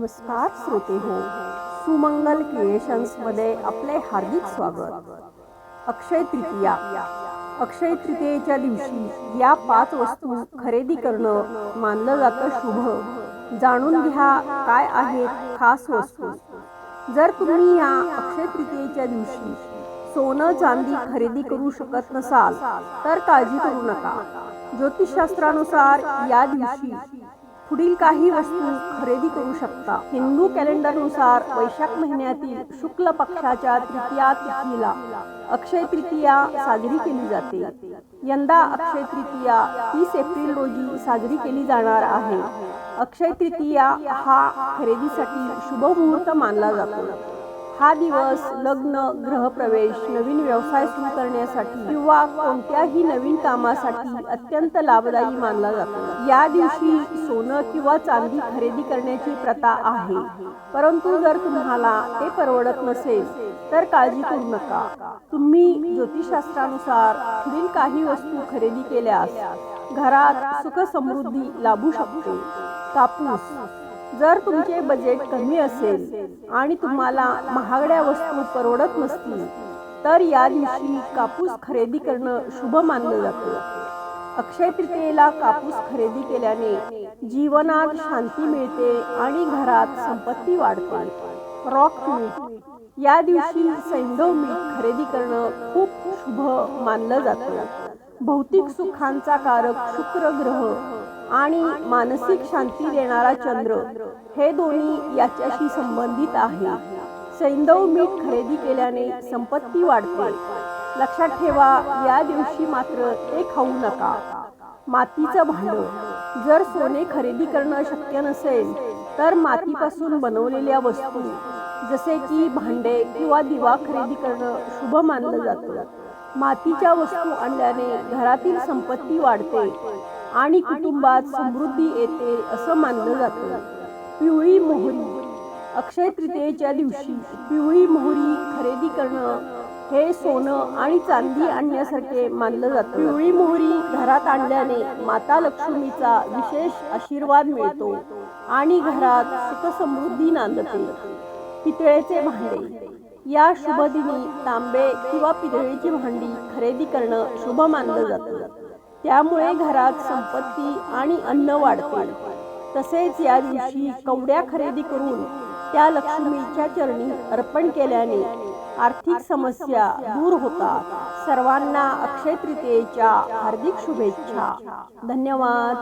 नमस्कार श्रोते हो. सुमंगल क्रिएशन्समध्ये आपले हार्दिक स्वागत. अक्षय तृतीया. अक्षय तृतीयेच्या दिवशी या पाच वस्तू खरेदी करणं मानलं जातं शुभ. जाणून घ्या काय आहेत खास वस्तू. जर तुम्ही या अक्षय तृतीयेच्या दिवशी सोनं चांदी खरेदी करू शकत नसाल तर काळजी करू नका. ज्योतिषशास्त्रानुसार या दिवशी पुढील काही वस्तू खरेदी करू शकता. हिंदू कॅलेंडरनुसार वैशाख महिन्यातील शुक्ल पक्षाच्या तृतीया तिथीला अक्षय तृतीया साजरी केली जाते. यंदा अक्षय तृतीया तीस एप्रिल रोजी साजरी केली जाणार आहे. अक्षय तृतीया हा खरेदीसाठी शुभ मुहूर्त मानला जातो. हा दिवस लग्न गृहप्रवेश नवीन व्यवसाय सुरू करण्यासाठी किंवा कोणत्याही नवीन कामासाठी अत्यंत लाभदायी मानला जातो. या दिवशी सोनं किंवा चांदी खरेदी करण्याची प्रथा आहे. परंतु जर तुम्हाला ते परवडत नसेल तर काळजी करू नका. तुम्ही ज्योतिषशास्त्रानुसार पुढील काही वस्तू खरेदी केल्यास घरात सुख समृद्धी लाभू शकते. कापूस जर तुमचे बजेट कमी असेल आणि तुम्हाला महागड्या वस्तू परवडत नसतील तर या दिवशी कापूस खरेदी करणं शुभ मानलं जातं. अक्षय तृतीयेला कापूस खरेदी केल्याने जीवनात शांती मिळते आणि घरात संपत्ती वाढते. रॉक मीठ या दिवशी सैंधव मीठ खरेदी करणं खूप शुभ मानलं जातं. भौतिक सुखांचा कारक शुक्र ग्रह आणि मानसिक शांती देणारा चंद्र हे दोन्ही याच्याशी संबंधित आहे. सैंदव मीठ खरेदी केल्याने संपत्ती वाढते. लक्षात ठेवा या दिवशी मात्र ते खाऊ नका. मातीचं भांड. जर सोने खरेदी करणं शक्य नसेल तर मातीपासून बनवलेल्या वस्तू जसे की भांडे किंवा दिवा खरेदी करणं शुभ मानलं जातं. मातीच्या वस्तू आणल्याने घरातील संपत्ती वाढते आणि कुटुंबात समृद्धी येते असं मानलं जातं. पिवळी मोहरी. अक्षय तृतीयेच्या दिवशी पिवळी मोहरी खरेदी करणं हे सोनं आणि चांदी आणण्यासारखे मानलं जातं. पिवळी मोहरी घरात आणल्याने माता लक्ष्मीचा विशेष आशीर्वाद मिळतो आणि घरात सुख समृद्धी नांदते. पितळेचे भांडे. या शुभ दिनी तांबे किंवा पितळेची भांडी खरेदी करणं शुभ मानलं जातं. त्यामुळे घरात संपत्ती आणि अन्न वाढते. तसेच या दिवशी कवड्या खरेदी करून त्या लक्ष्मीच्या चरणी अर्पण केल्याने आर्थिक समस्या दूर होतात. सर्वांना अक्षय तृतीयेच्या हार्दिक शुभेच्छा. धन्यवाद.